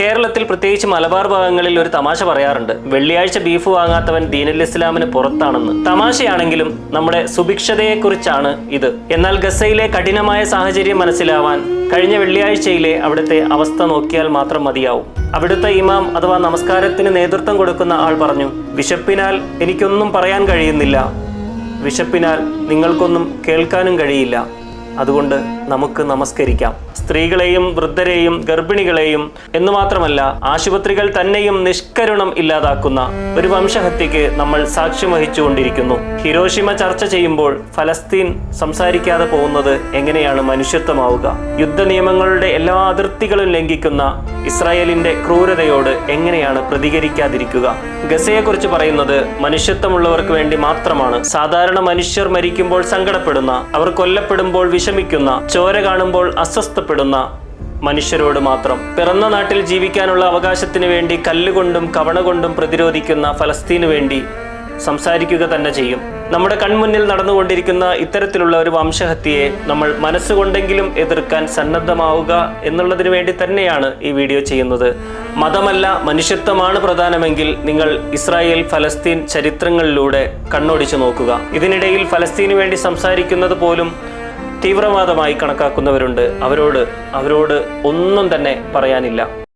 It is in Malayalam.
കേരളത്തിൽ പ്രത്യേകിച്ച് മലബാർ ഭാഗങ്ങളിൽ ഒരു തമാശ പറയാറുണ്ട്. വെള്ളിയാഴ്ച ബീഫ് വാങ്ങാത്തവൻ ദീനുൽ ഇസ്ലാമിന് പുറത്താണെന്ന്. തമാശയാണെങ്കിലും നമ്മുടെ സുഭിക്ഷതയെക്കുറിച്ചാണ് ഇത്. എന്നാൽ ഗസയിലെ കഠിനമായ സാഹചര്യം മനസ്സിലാവാൻ കഴിഞ്ഞ വെള്ളിയാഴ്ചയിലെ അവിടുത്തെ അവസ്ഥ നോക്കിയാൽ മാത്രം മതിയാവും. അവിടുത്തെ ഇമാം അഥവാ നമസ്കാരത്തിന് നേതൃത്വം കൊടുക്കുന്ന ആൾ പറഞ്ഞു വിശപ്പിനാൽ എനിക്കൊന്നും പറയാൻ കഴിയുന്നില്ല. വിശപ്പിനാൽ നിങ്ങൾക്കൊന്നും കേൾക്കാനും കഴിയില്ല. അതുകൊണ്ട് നമുക്ക് നമസ്കരിക്കാം. സ്ത്രീകളെയും വൃദ്ധരെയും ഗർഭിണികളെയും എന്ന് മാത്രമല്ല ആശുപത്രികൾ തന്നെയും നിഷ്കരുണം ഇല്ലാതാക്കുന്ന ഒരു വംശഹത്യക്ക് നമ്മൾ സാക്ഷ്യം വഹിച്ചുകൊണ്ടിരിക്കുന്നു. ഹിരോഷിമ ചർച്ച ചെയ്യുമ്പോൾ ഫലസ്തീൻ സംസാരിക്കാതെ പോകുന്നത് എങ്ങനെയാണ് മനുഷ്യത്വമാവുക? യുദ്ധ നിയമങ്ങളുടെ എല്ലാ അതിർത്തികളും ലംഘിക്കുന്ന ഇസ്രായേലിന്റെ ക്രൂരതയോട് എങ്ങനെയാണ് പ്രതികരിക്കാതിരിക്കുക? ഗസയെക്കുറിച്ച് പറയുന്നത് മനുഷ്യത്വമുള്ളവർക്ക് വേണ്ടി മാത്രമാണ്. സാധാരണ മനുഷ്യർ മരിക്കുമ്പോൾ സങ്കടപ്പെടുന്ന അവർ കൊല്ലപ്പെടുമ്പോൾ വിഷമിക്കുന്ന ചോര കാണുമ്പോൾ അസ്വസ്ഥപ്പെടുന്ന മനുഷ്യരോട് മാത്രം. പിറന്ന നാട്ടിൽ ജീവിക്കാനുള്ള അവകാശത്തിന് വേണ്ടി കല്ലുകൊണ്ടും കവണ കൊണ്ടും പ്രതിരോധിക്കുന്ന ഫലസ്തീനു വേണ്ടി സംസാരിക്കുക തന്നെ ചെയ്യും. നമ്മുടെ കൺമുന്നിൽ നടന്നുകൊണ്ടിരിക്കുന്ന ഇത്തരത്തിലുള്ള ഒരു വംശഹത്യയെ നമ്മൾ മനസ്സുകൊണ്ടെങ്കിലും എതിർക്കാൻ സന്നദ്ധമാവുക എന്നുള്ളതിന് വേണ്ടി തന്നെയാണ് ഈ വീഡിയോ ചെയ്യുന്നത്. മതമല്ല മനുഷ്യത്വമാണ് പ്രധാനമെങ്കിൽ നിങ്ങൾ ഇസ്രായേൽ ഫലസ്തീൻ ചരിത്രങ്ങളിലൂടെ കണ്ണോടിച്ചു നോക്കുക. ഇതിനിടയിൽ ഫലസ്തീനു വേണ്ടി സംസാരിക്കുന്നത് പോലും തീവ്രവാദമായി കണക്കാക്കുന്നവരുണ്ട്. അവരോട് അവരോട് ഒന്നും തന്നെ പറയാനില്ല.